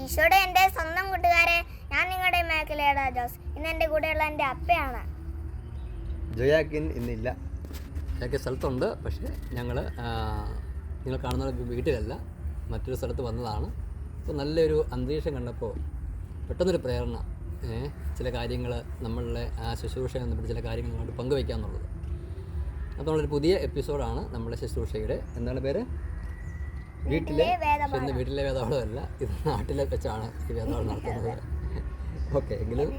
ഈശോയുടെ എന്റെ സ്വന്തം കൂട്ടുകാരെ ഞാൻ നിങ്ങളുടെ മേഖലയുടെ ജോസ്. ഇന്ന് എന്റെ കൂടെയുള്ള എന്റെ അപ്പയാണ്. ജോയാക്കിൻ ഇന്നില്ല. ജോയാക്കി സ്ഥലത്തുണ്ട് പക്ഷേ ഞങ്ങൾ നിങ്ങൾ കാണുന്ന വീട്ടിലല്ല മറ്റൊരു സ്ഥലത്ത് വന്നതാണ്. അപ്പോൾ നല്ലൊരു അന്തരീക്ഷം കണ്ടപ്പോൾ പെട്ടെന്നൊരു പ്രേരണ ചില കാര്യങ്ങൾ നമ്മളുടെ ആ ശുശ്രൂഷയെ ബന്ധപ്പെട്ട് ചില കാര്യങ്ങൾ നിങ്ങളോട് പങ്കുവയ്ക്കാമെന്നുള്ളത് അപ്പോൾ നമ്മളൊരു പുതിയ എപ്പിസോഡാണ് നമ്മുടെ ശുശ്രൂഷയുടെ. എന്താണ് പേര്? വീട്ടിലെ ഇന്ന് വീട്ടിലെ വേദപാഠമല്ല ഇത് നാട്ടിലെ വെച്ചാണ് ഈ വേദപാഠം നടത്തുന്നത്. ഓക്കെ എങ്കിലും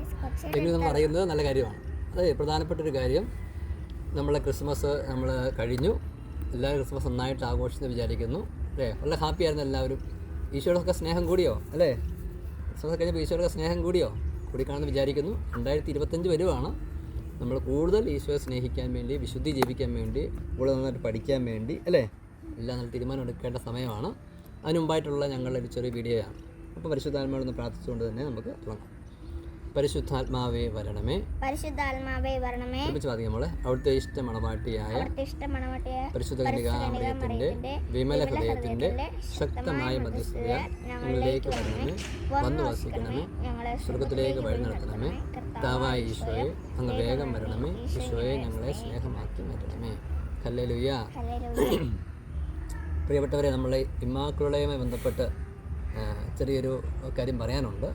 എങ്കിലും നമ്മൾ അറിയുന്നത് നല്ല കാര്യമാണ്. അതെ പ്രധാനപ്പെട്ട ഒരു കാര്യം നമ്മളെ ക്രിസ്മസ് നമ്മൾ കഴിഞ്ഞു. എല്ലാവരും ക്രിസ്മസ് നന്നായിട്ട് ആഘോഷിച്ചെന്ന് വിചാരിക്കുന്നു. അല്ലേ? വളരെ ഹാപ്പി ആയിരുന്നു എല്ലാവരും. ഈശോടൊക്കെ സ്നേഹം കൂടിയോ? അല്ലേ? ക്രിസ്മസ് കഴിഞ്ഞപ്പോൾ ഈശോടൊക്കെ സ്നേഹം കൂടിയോ? കൂടിക്കാണെന്ന് വിചാരിക്കുന്നു. രണ്ടായിരത്തി ഇരുപത്തഞ്ച് വരുവാണ്. നമ്മൾ കൂടുതൽ ഈശോയെ സ്നേഹിക്കാൻ വേണ്ടി വിശുദ്ധി ജീവിക്കാൻ വേണ്ടി കൂടുതൽ നന്നായിട്ട് പഠിക്കാൻ വേണ്ടി അല്ലേ? എല്ലാം നല്ല തീരുമാനം എടുക്കേണ്ട സമയമാണ് അതിനുമ്പായിട്ടുള്ള ഞങ്ങളുടെ ഒരു ചെറിയ വീഡിയോയാണ്. അപ്പോൾ പരിശുദ്ധാത്മാവൊന്ന് പ്രാർത്ഥിച്ചുകൊണ്ട് തന്നെ നമുക്ക് തുടങ്ങാം. പരിശുദ്ധാത്മാവേ വരണമേ. പരിശുദ്ധാത്മാവേ വരണമേ. നമ്മളെ അവിടുത്തെ ഇഷ്ടമണവാട്ടിയായ പരിശുദ്ധ കന്യകാമറിയത്തിന്റെ വിമല ഹൃദയത്തിന്റെ ശക്തമായ ഞങ്ങളിലേക്ക് വരണമേ. വന്നു വസിക്കണമേ. സ്വർഗത്തിലേക്ക് വഴി നടത്തണമേ താവായ ഈശോയെ അങ്ങ് വേഗം വരണമേ. ഈശോയെ ഞങ്ങളെ സ്നേഹമാക്കി മാറ്റണമേ. ഹല്ലേലൂയ. ഹല്ലേലൂയ. പ്രിയപ്പെട്ടവരെ നമ്മളെ ഇമ്മാക്കുളയുമായി ബന്ധപ്പെട്ട് ചെറിയൊരു കാര്യം പറയാനുണ്ട്.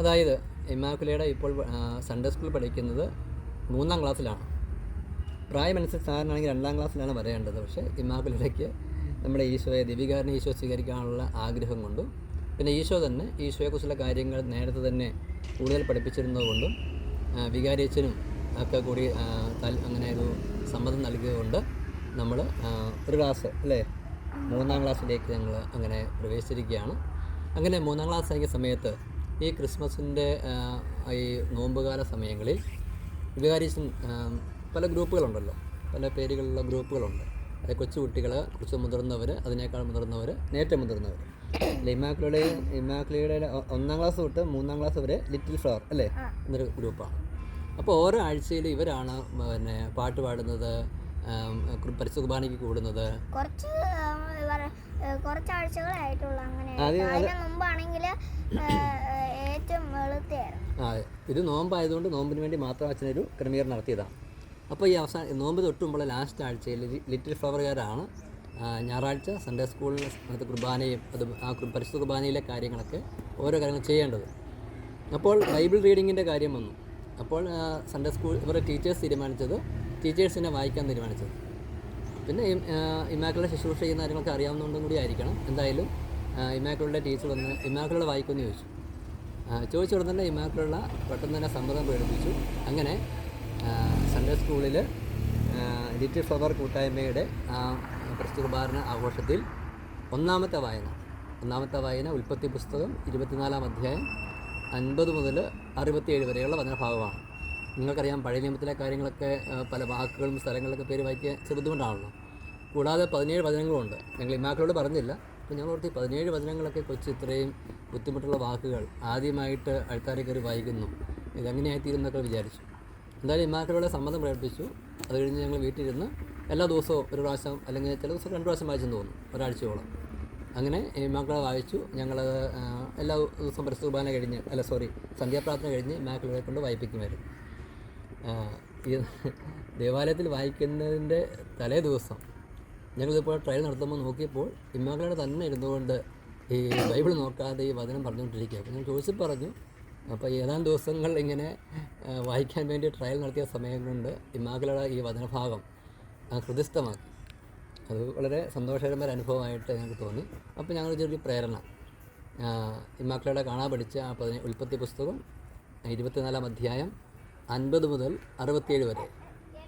അതായത് ഇമ്മാക്കുലയുടെ ഇപ്പോൾ സൺഡേ സ്കൂളിൽ പഠിക്കുന്നത് മൂന്നാം ക്ലാസ്സിലാണ്. പ്രായമനുസരിച്ച് സാറിനാണെങ്കിൽ രണ്ടാം ക്ലാസ്സിലാണ് വരേണ്ടത്. പക്ഷേ ഇമ്മാക്കുലയ്ക്ക് നമ്മുടെ ഈശോയെ ദിവികാരനെ ഈശോ സ്വീകരിക്കാനുള്ള ആഗ്രഹം കൊണ്ടും പിന്നെ ഈശോ തന്നെ ഈശോയെക്കുറിച്ചുള്ള കാര്യങ്ങൾ നേരത്തെ തന്നെ കൂടുതൽ പഠിപ്പിച്ചിരുന്നതുകൊണ്ടും വികാരിയച്ഛനും ഒക്കെ കൂടി അങ്ങനെ ഒരു സമ്മതം നൽകിയതുകൊണ്ട് നമ്മൾ ഒരു ക്ലാസ് അല്ലേ? മൂന്നാം ക്ലാസ്സിലേക്ക് ഞങ്ങൾ അങ്ങനെ പ്രവേശിച്ചിരിക്കുകയാണ്. അങ്ങനെ മൂന്നാം ക്ലാസ് ആയ സമയത്ത് ഈ ക്രിസ്മസിന്റെ ഈ നോമ്പുകാല സമയങ്ങളിൽ വികാരിച്ചൻ പല ഗ്രൂപ്പുകളുണ്ടല്ലോ. പല പേരുകളുള്ള ഗ്രൂപ്പുകളുണ്ട്. അത് കൊച്ചു കുട്ടികൾ കുറച്ച് മുതിർന്നവർ അതിനേക്കാൾ മുതിർന്നവർ നേറ്റം മുതിർന്നവർ ഇമാക്ലയുടെ ഇമാക്ലയുടെ ഒന്നാം ക്ലാസ് തൊട്ട് മൂന്നാം ക്ലാസ് വരെ ലിറ്റിൽ ഫ്ലവർ അല്ലേ? എന്നൊരു ഗ്രൂപ്പാണ്. അപ്പോൾ ഓരോ ആഴ്ചയിൽ ഇവരാണ് പിന്നെ പാട്ട് പാടുന്നത് പരിശുദ്ധ കുർബാനയ്ക്ക് കൂടുന്നത്? കുറച്ച് കുറച്ച് ആഴ്ചകളായിട്ടുള്ള അങ്ങനെ. അതിന് മുമ്പാണെങ്കിൽ ഏറ്റവും ഇത് നോമ്പായതുകൊണ്ട് നോമ്പിന് വേണ്ടി മാത്രം അച്ഛനൊരു ക്രമീകരണം നടത്തിയതാണ് അപ്പോൾ ഈ അവസാന നോമ്പ് തൊട്ടുമ്പോൾ ലാസ്റ്റ് ആഴ്ചയിൽ ലിറ്റിൽ ഫ്ലവറുകാരാണ് ആ, ഞായറാഴ്ച സൺഡേ സ്കൂളിൽ അത് കുർബാനയും അത് ആ പരിശുദ്ധ കുർബാനയിലെ കാര്യങ്ങളൊക്കെ ഓരോ കാര്യങ്ങൾ ചെയ്യേണ്ടത്. അപ്പോൾ ബൈബിൾ റീഡിങ്ങിന്റെ കാര്യം വന്നു. അപ്പോൾ സൺഡേ സ്കൂൾ ഇവരുടെ ടീച്ചേഴ്സ് തീരുമാനിച്ചത് ടീച്ചേഴ്സിനെ വായിക്കാൻ തീരുമാനിച്ചത്. പിന്നെ ഇമാക്കളുടെ ശുശ്രൂഷ ചെയ്യുന്ന കാര്യങ്ങളൊക്കെ അറിയാവുന്നതുകൊണ്ടും കൂടി ആയിരിക്കണം. എന്തായാലും ഇമാക്കളുടെ ടീച്ചർ വന്ന് ഇമാക്കളുടെ വായിക്കുമെന്ന് ചോദിച്ചു. ചോദിച്ചു ഉടൻ തന്നെ ഇമാക്കളുള്ള പെട്ടെന്ന് തന്നെ സമ്മതം പ്രകടിപ്പിച്ചു. അങ്ങനെ സൺഡേ സ്കൂളിൽ ലിറ്റിൽ ഫ്ലവർ കൂട്ടായ്മയുടെ ആ പ്രസ്തുത കുർബാന ആഘോഷത്തിൽ ഒന്നാമത്തെ വായന ഒന്നാമത്തെ വായന ഉൽപ്പത്തി പുസ്തകം ഇരുപത്തിനാലാം അധ്യായം അൻപത് മുതൽ അറുപത്തിയേഴ് വരെയുള്ള വചനഭാഗമാണ്. നിങ്ങൾക്കറിയാം പഴയ നിയമത്തിലെ കാര്യങ്ങളൊക്കെ പല വാക്കുകളും സ്ഥലങ്ങളൊക്കെ പേര് വായിക്കുക ചെറുതുകൊണ്ടാണല്ലോ കൂടാതെ പതിനേഴ് വചനങ്ങളുണ്ട് ഞങ്ങൾ ഇമാക്കളോട് പറഞ്ഞില്ല. അപ്പോൾ ഞങ്ങൾ ഓർത്തി പതിനേഴ് വചനങ്ങളൊക്കെ കൊച്ചു ഇത്രയും ബുദ്ധിമുട്ടുള്ള വാക്കുകൾ ആദ്യമായിട്ട് ആൾക്കാരെ കയറി വായിക്കുന്നു. ഇതെങ്ങനെയായിത്തീരുന്നൊക്കെ വിചാരിച്ചു. എന്തായാലും ഇമാക്കളോടെ സമ്മതം പ്രകടിപ്പിച്ചു. അത് കഴിഞ്ഞ് ഞങ്ങൾ വീട്ടിലിരുന്ന് എല്ലാ ദിവസവും ഒരു പ്രാവശ്യം അല്ലെങ്കിൽ ചില ദിവസം രണ്ട് പ്രാവശ്യം വായിച്ചെന്ന് തോന്നുന്നു ഒരാഴ്ചയോളം. അങ്ങനെ ഇമാക്കളെ വായിച്ചു. ഞങ്ങൾ എല്ലാ ദിവസവും പരിസ്ഥിതി കുർബാന കഴിഞ്ഞ് അല്ല സോറി സന്ധ്യാപ്രാർത്ഥന കഴിഞ്ഞ് ഇമാക്കളെ കൊണ്ട് വായിപ്പിക്കുമായിരുന്നു. ഈ ദേവാലയത്തിൽ വായിക്കുന്നതിന്റെ തലേ ദിവസം ഞങ്ങളിപ്പോൾ ട്രയൽ നടത്തുമ്പോൾ നോക്കിയപ്പോൾ ഇമ്മാക്കളുടെ തന്നെ ഇരുന്നുകൊണ്ട് ഈ ബൈബിൾ നോക്കാതെ ഈ വചനം പറഞ്ഞുകൊണ്ടിരിക്കുക അപ്പോൾ ഞാൻ ചോദിച്ചു പറഞ്ഞു അപ്പോൾ ഏതാനും ദിവസങ്ങൾ ഇങ്ങനെ വായിക്കാൻ വേണ്ടി ട്രയൽ നടത്തിയ സമയം കൊണ്ട് ഇമ്മാക്കളുടെ ഈ വചനഭാഗം ഹൃദയസ്ഥമാക്കി അത് വളരെ സന്തോഷകരമായ അനുഭവമായിട്ട് ഞങ്ങൾക്ക് തോന്നി. അപ്പോൾ ഞങ്ങൾ ചെറിയ പ്രേരണ. ഇമ്മാക്കളുടെ കാണാൻ പഠിച്ച ആ പതിനെ ഉൽപ്പത്തി പുസ്തകം ഇരുപത്തിനാലാം അധ്യായം അൻപത് മുതൽ അറുപത്തിയേഴ് വരെ.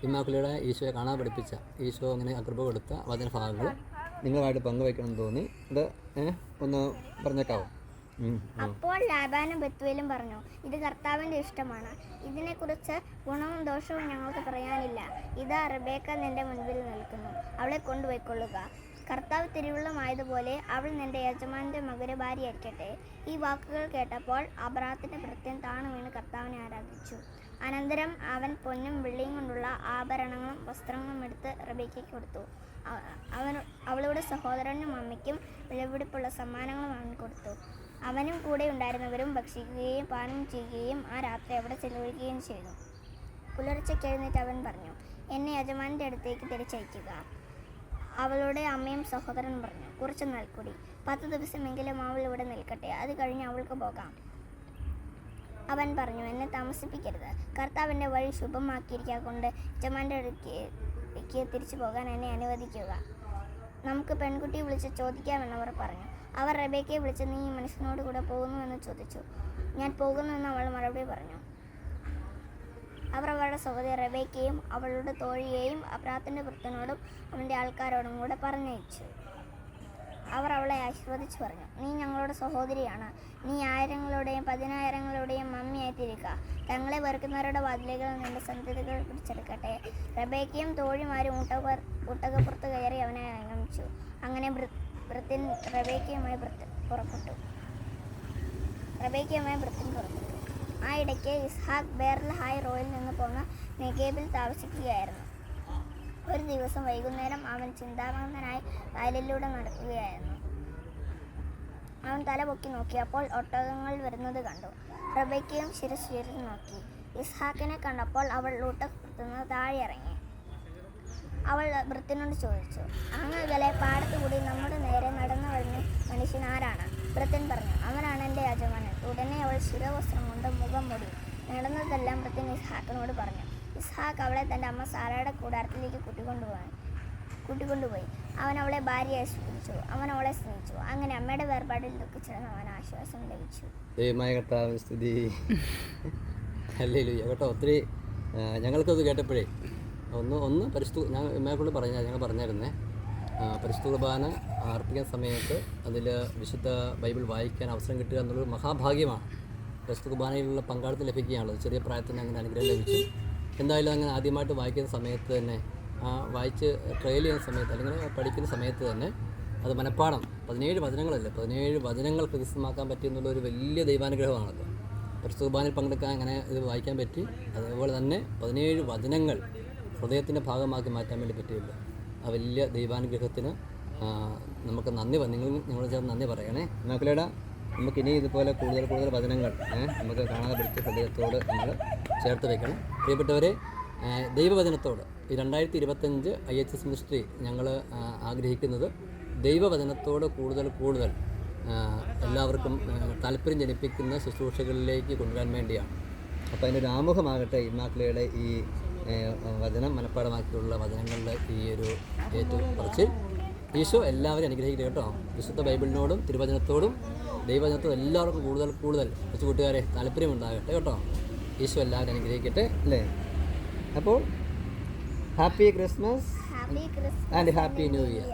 ഇമാക്കുലയുടെ ഈശോയെ കാണാൻ പഠിപ്പിച്ച ഈശോ അങ്ങനെ അകൃപ കൊടുത്ത വചനഭാഗങ്ങൾ നിങ്ങളുമായിട്ട് പങ്കുവയ്ക്കണം എന്ന് തോന്നി. ഇത് ഒന്ന് പറഞ്ഞേക്കാവോ. അപ്പോൾ ലാബാനും ബത്തുവേലും പറഞ്ഞു ഇത് കർത്താവിന്റെ ഇഷ്ടമാണ്. ഇതിനെക്കുറിച്ച് ഗുണവും ദോഷവും ഞങ്ങൾക്ക് പറയാനില്ല. ഇതാ റബേക്ക നിന്റെ മുൻപിൽ നിൽക്കുന്നു. അവളെ കൊണ്ടുപോയിക്കൊള്ളുക. കർത്താവ് തിരുവുള്ളമായതുപോലെ അവൾ നിന്റെ യജമാന്റെ മകരഭാര്യയായിരിക്കട്ടെ. ഈ വാക്കുകൾ കേട്ടപ്പോൾ അബ്രാത്തിന്റെ പ്രത്യം താണു വീണ് കർത്താവിനെ ആരാധിച്ചു. അനന്തരം അവൻ പൊന്നും വെള്ളിയും കൊണ്ടുള്ള ആഭരണങ്ങളും വസ്ത്രങ്ങളും എടുത്ത് റബീക്കയ്ക്ക് കൊടുത്തു. അവൻ അവളുടെ സഹോദരനും അമ്മയ്ക്കും വിലപിടിപ്പുള്ള സമ്മാനങ്ങളും അവൻ കൊടുത്തു. അവനും കൂടെ ഉണ്ടായിരുന്നവരും ഭക്ഷിക്കുകയും പാനം ചെയ്യുകയും ആ രാത്രി അവിടെ ചെലവഴിക്കുകയും ചെയ്തു. പുലർച്ചയ്ക്ക് എഴുന്നേറ്റ് അവൻ പറഞ്ഞു എന്നെ യജമാനന്റെ അടുത്തേക്ക് തിരിച്ചയക്കുക. അവളുടെ അമ്മയും സഹോദരനും പറഞ്ഞു കുറച്ച് നാൾ കൂടി. പത്ത് ദിവസമെങ്കിലും അവൾ ഇവിടെ നിൽക്കട്ടെ. അത് കഴിഞ്ഞ് അവൾക്ക് പോകാം. അവൻ പറഞ്ഞു എന്നെ താമസിപ്പിക്കരുത്. കർത്താവിന്റെ വഴി ശുഭമാക്കിയിരിക്കുക കൊണ്ട് യജമാന്റെ അടുത്തേക്ക് തിരിച്ചു പോകാൻ എന്നെ അനുവദിക്കുക. നമുക്ക് പെൺകുട്ടിയെ വിളിച്ച് ചോദിക്കാമെന്നവർ പറഞ്ഞു. അവർ റബേക്കയെ വിളിച്ച് നീ ഈ മനുഷ്യനോട് കൂടെ പോകുന്നുവെന്ന് ചോദിച്ചു. ഞാൻ പോകുന്നുവെന്ന് അവൾ മറുപടി പറഞ്ഞു. അവർ അവരുടെ സഹോദരി റബേക്കയും അവളുടെ തോഴിയെയും അബ്രാത്തിന്റെ വൃത്തനോടും അവന്റെ ആൾക്കാരോടും കൂടെ പറഞ്ഞയച്ചു. അവർ അവളെ ആശീർവദിച്ചു പറഞ്ഞു. നീ ഞങ്ങളുടെ സഹോദരിയാണ്. നീ ആയിരങ്ങളുടെയും പതിനായിരങ്ങളുടെയും മമ്മിയായി തിരിക തങ്ങളെ വെറുക്കുന്നവരുടെ വാതിലുകൾ നിന്റെ സന്തതികൾ പിടിച്ചെടുക്കട്ടെ. റബേക്കയും തോഴിമാരും ഊട്ടക ഊട്ടകപ്പുറത്ത് കയറി അവനെ അനുഗമിച്ചു. അങ്ങനെ വൃത്തിൻ റബേക്കയുമായി പുറപ്പെട്ടു. റബേക്കയുമായി വൃത്തിൻ പുറപ്പെട്ടു. ആ ഇടയ്ക്ക് ഇസ്ഹാഖ് ബേർലഹായ് റോയിൽ നിന്ന് പോന്ന നെഗേബിൽ താമസിക്കുകയായിരുന്നു. ദിവസം വൈകുന്നേരം അവൻ ചിന്താമഗ്നനായി വയലിലൂടെ നടക്കുകയായിരുന്നു. അവൻ തല പൊക്കി നോക്കിയപ്പോൾ ഒട്ടകങ്ങൾ വരുന്നത് കണ്ടു. റബയ്ക്കയും ഉയർത്തി നോക്കി. ഇസ്ഹാക്കിനെ കണ്ടപ്പോൾ അവൾ ഊട്ടുന്ന താഴെ ഇറങ്ങി അവൾ വൃത്തിനോട് ചോദിച്ചു അങ്ങകലെ പാടത്തുകൂടി പാടത്ത് കൂടി നമ്മുടെ നേരെ നടന്നു വരുന്ന മനുഷ്യൻ ആരാണ്? വൃത്തൻ പറഞ്ഞു അവനാണ് എന്റെ യജമാനൻ. ഉടനെ അവൾ ശിരവസ്ത്രം കൊണ്ട് മുഖം മൂടി നടന്നതെല്ലാം വൃത്തൻ ഇസ്ഹാക്കിനോട് പറഞ്ഞു. ഇസ്ഹാക്ക് അവളെ തന്റെ അമ്മ സാറയുടെ കൂടാരത്തിലേക്ക് കൂട്ടിക്കൊണ്ടുപോയി കൂട്ടിക്കൊണ്ടുപോയി. അവൻ അവളെ ഭാര്യയായി സ്വീകരിച്ചു അവൻ അവളെ സ്നേഹിച്ചു. അങ്ങനെ അമ്മയുടെ വേർപാടിൽ ദുഃഖിച്ചിരുന്ന അവൻ ആശ്വാസം ലഭിച്ചു. ദൈവമായ കർത്താവിന് കേട്ടോ ഒത്തിരി ഞങ്ങൾക്കത് കേട്ടപ്പോഴേ ഒന്ന് ഒന്ന് പരിശുദ്ധ ഞാൻ എമ്മയെക്കൊണ്ട് പറഞ്ഞ ഞങ്ങൾ പറഞ്ഞായിരുന്നേ. പരിശുദ്ധ കുർബാന അർപ്പിക്കുന്ന സമയത്ത് അതിൽ വിശുദ്ധ ബൈബിൾ വായിക്കാൻ അവസരം കിട്ടുക എന്നുള്ളൊരു മഹാഭാഗ്യമാണ്. പരിശുദ്ധ കുർബാനയിലുള്ള പങ്കാളിത്തം ലഭിക്കുകയാണല്ലോ ചെറിയ പ്രായത്തിൽ അങ്ങനെ അനുഗ്രഹം ലഭിച്ചു. എന്തായാലും അങ്ങനെ ആദ്യമായിട്ട് വായിക്കുന്ന സമയത്ത് തന്നെ ആ വായിച്ച് ട്രയൽ ചെയ്യുന്ന സമയത്ത് അല്ലെങ്കിൽ പഠിക്കുന്ന സമയത്ത് തന്നെ അത് മനഃപ്പാടം. പതിനേഴ് വചനങ്ങളല്ലേ? പതിനേഴ് വചനങ്ങൾ ഹൃദയസ്ഥമാക്കാൻ പറ്റിയെന്നുള്ള ഒരു വലിയ ദൈവാനുഗ്രഹമാണല്ലോ പരിശുദ്ധ കുർബാനയിൽ പങ്കെടുക്കാൻ അങ്ങനെ ഇത് വായിക്കാൻ പറ്റി. അതുപോലെ തന്നെ പതിനേഴ് വചനങ്ങൾ ഹൃദയത്തിന്റെ ഭാഗമാക്കി മാറ്റാൻ വേണ്ടി പറ്റിയില്ല ആ വലിയ ദൈവാനുഗ്രഹത്തിന് നമുക്ക് നന്ദി നിങ്ങൾ നിങ്ങളോട് ചേർന്ന് നന്ദി പറയണേ. മക്കളേടാ നമുക്ക് ഇനി ഇതുപോലെ കൂടുതൽ കൂടുതൽ വചനങ്ങൾ നമുക്ക് കാണാതെ പിടിച്ച ഹൃദയത്തോട് നമ്മൾ ചേർത്ത് വെക്കണം. പ്രിയപ്പെട്ടവരെ ദൈവവചനത്തോട് ഈ രണ്ടായിരത്തി ഇരുപത്തഞ്ച് ഐ എച്ച് എസ് മിനിസ്ട്രി ഞങ്ങൾ ആഗ്രഹിക്കുന്നത് ദൈവവചനത്തോട് കൂടുതൽ കൂടുതൽ എല്ലാവർക്കും താല്പര്യം ജനിപ്പിക്കുന്ന ശുശ്രൂഷകളിലേക്ക് കൊണ്ടുവരാൻ വേണ്ടിയാണ്. അപ്പോൾ അതിന്റെ ഒരു ആമുഖമാകട്ടെ ഇമാക്കളയുടെ ഈ വചനം മനഃപ്പാടമാക്കിയുള്ള വചനങ്ങളുടെ ഈ ഒരു ഏറ്റവും കുറച്ച്. ഈശോ എല്ലാവരും അനുഗ്രഹിക്കട്ടെ കേട്ടോ. വിശുദ്ധ ബൈബിളിനോടും തിരുവചനത്തോടും ദൈവവചനത്തോടും എല്ലാവർക്കും കൂടുതൽ കൂടുതൽ കൊച്ചു കൂട്ടുകാരെ താല്പര്യമുണ്ടാകട്ടെ കേട്ടോ ഈശോ എല്ലാവരും അനുഗ്രഹിക്കട്ടെ അല്ലേ അപ്പോൾ happy Christmas and happy new year.